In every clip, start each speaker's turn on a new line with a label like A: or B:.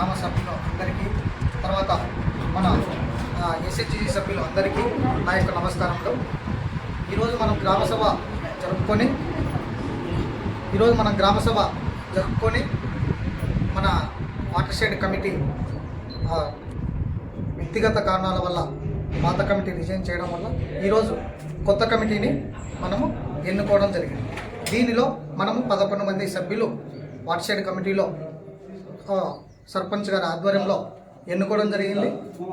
A: గ్రామ సభ్యులు అందరికీ తర్వాత మన ఎస్హెచ్జి సభ్యులు అందరికీ నా యొక్క నమస్కారంలో ఈరోజు మనం గ్రామ సభ జరుపుకొని ఈరోజు మనం గ్రామ సభ జరుపుకొని మన వాటర్ షెడ్ కమిటీ వ్యక్తిగత కారణాల వల్ల పాత కమిటీ రిజైన్ చేయడం వల్ల ఈరోజు కొత్త కమిటీని మనము ఎన్నుకోవడం జరిగింది. దీనిలో మనము పదకొండు మంది సభ్యులు వాటర్ షెడ్ కమిటీలో సర్పంచ్ గారి ఆధ్వర్యంలో ఎన్నుకోవడం జరిగింది.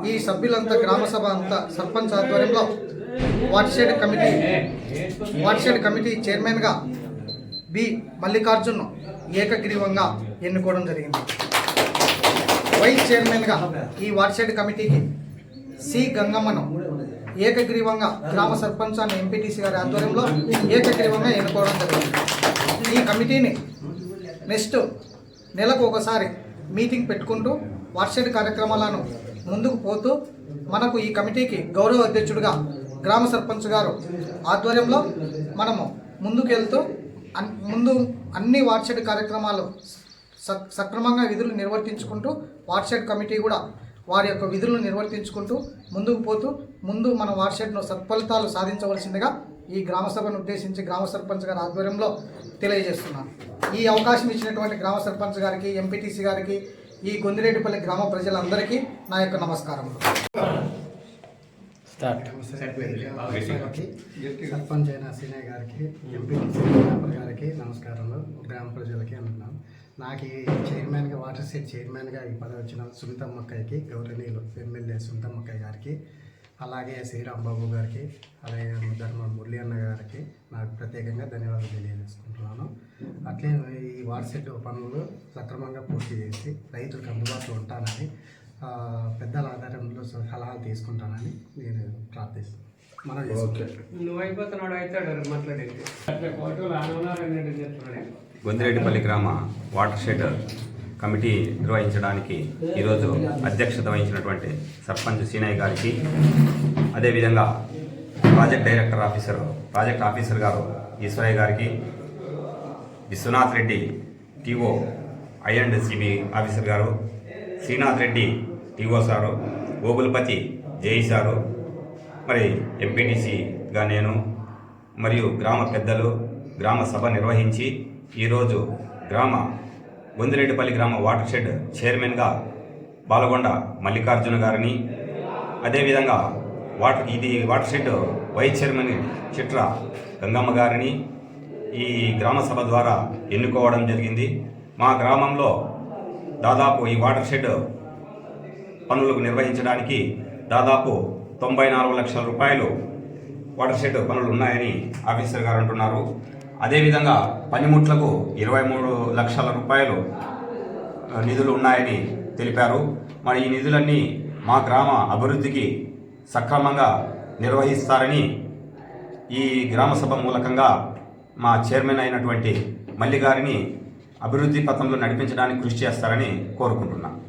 A: ఈ సభ్యులంతా గ్రామ సభ అంతా సర్పంచ్ ఆధ్వర్యంలో వాటర్ కమిటీ వాటర్షెడ్ కమిటీ చైర్మన్గా బి మల్లికార్జున్ ఏకగ్రీవంగా ఎన్నుకోవడం జరిగింది. వైస్ చైర్మన్గా ఈ వాటర్షెడ్ కమిటీకి సి గంగమ్మను ఏకగ్రీవంగా గ్రామ సర్పంచ్ అని ఎంపీటీసీ గారి ఆధ్వర్యంలో ఏకగ్రీవంగా ఎన్నుకోవడం జరిగింది. ఈ కమిటీని నెక్స్ట్ నెలకు ఒకసారి మీటింగ్ పెట్టుకుంటూ వార్షిక కార్యక్రమాలను ముందుకు పోతూ మనకు ఈ కమిటీకి గౌరవ అధ్యక్షుడిగా గ్రామ సర్పంచ్ గారు ఆధ్వర్యంలో మనము ముందుకు వెళ్తూ అన్- ముందు అన్ని వార్షిక కార్యక్రమాలు స- సక్రమంగా విధులు నిర్వర్తించుకుంటూ వార్షిక కమిటీ కూడా వారి యొక్క విధులను నిర్వర్తించుకుంటూ ముందుకు పోతూ ముందు మన వార్షెడ్ను సత్ఫలితాలు సాధించవలసిందిగా ఈ గ్రామ సభను ఉద్దేశించి గ్రామ సర్పంచ్ గారి ఆధ్వర్యంలో తెలియజేస్తున్నాను. ఈ అవకాశం ఇచ్చినటువంటి గ్రామ సర్పంచ్ గారికి ఎంపీటీసీ గారికి ఈ గొందిరెడ్డిపల్లి గ్రామ ప్రజలందరికీ నా యొక్క నమస్కారములు.
B: గారికి సర్పంచ్ అయిన సీనయ్య గారికి ఎంపీటీసీ గారికి నమస్కారాలు గ్రామ ప్రజలకి అంటున్నాను నాకు ఈ చైర్మన్గా వాటర్ సెట్ చైర్మన్గా ఈ పదవి వచ్చిన సునీతమ్మక్కయ్యకి గౌరవనీయులు ఎమ్మెల్యే సునీతమ్మక్కయ్య గారికి అలాగే శ్రీరామ్ బాబు గారికి అలాగే ధర్మ మురళి అన్న గారికి నాకు ప్రత్యేకంగా ధన్యవాదాలు తెలియజేసుకుంటున్నాను. అట్లే ఈ వాటర్ సెట్ పనులు సక్రమంగా పూర్తి చేసి రైతులకు అందుబాటులో ఉంటానని ఆ, పెద్దల ఆధారంలో సలహాలు తీసుకుంటానని నేను ప్రార్థిస్తున్నాను మనం
C: నువ్వు అయిపోతున్నాడు అవుతాడు మాట్లాడేది? అట్లా ఫోటోలు ఆనవనారాయణ చెప్తున్నాడు
D: గొందిరెడ్డిపల్లి గ్రామ వాటర్ షెడ్ కమిటీ నిర్వహించడానికి ఈరోజు అధ్యక్షత వహించినటువంటి సర్పంచ్ సీనయ్య గారికి అదేవిధంగా project director officer project officer గారు ఈశ్వరయ్య గారికి Vishwanath Reddy TO I and CB officer గారు Srinath Reddy TO sir Gogulapati Jai sir మరి ఎంపీటీసీగా నేను మరియు గ్రామ పెద్దలు గ్రామ సభ నిర్వహించి ఈరోజు గ్రామ గొందిరెడ్డిపల్లి గ్రామ వాటర్ షెడ్ చైర్మన్గా బాలగొండ మల్లికార్జున గారిని అదేవిధంగా వాటర్ ఇది watershed vice chairman Chitra Gangamma గారిని ఈ గ్రామ సభ ద్వారా ఎన్నుకోవడం జరిగింది. మా గ్రామంలో దాదాపు ఈ వాటర్ షెడ్ పనులకు నిర్వహించడానికి దాదాపు తొంభై నాలుగు లక్షల రూపాయలు వాటర్ షెడ్ పనులు ఉన్నాయని ఆఫీసర్ గారు అంటున్నారు. అదేవిధంగా పనిముట్లకు ఇరవై మూడు లక్షల రూపాయలు నిధులు ఉన్నాయని తెలిపారు. మరి ఈ నిధులన్నీ మా గ్రామ అభివృద్ధికి సక్రమంగా నిర్వహిస్తారని ఈ గ్రామ సభ మూలకంగా మా చైర్మన్ అయినటువంటి మల్లి గారిని అభివృద్ధి పథంలో నడిపించడానికి కృషి చేస్తారని కోరుకుంటున్నాను